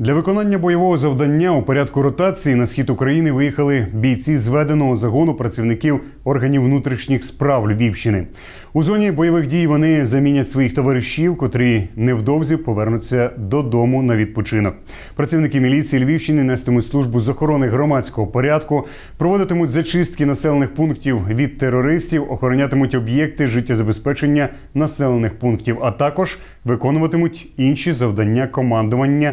Для виконання бойового завдання у порядку ротації на схід України виїхали бійці зведеного загону працівників органів внутрішніх справ Львівщини. У зоні бойових дій вони замінять своїх товаришів, котрі невдовзі повернуться додому на відпочинок. Працівники міліції Львівщини нестимуть службу з охорони громадського порядку, проводитимуть зачистки населених пунктів від терористів, охоронятимуть об'єкти життєзабезпечення населених пунктів, а також виконуватимуть інші завдання командування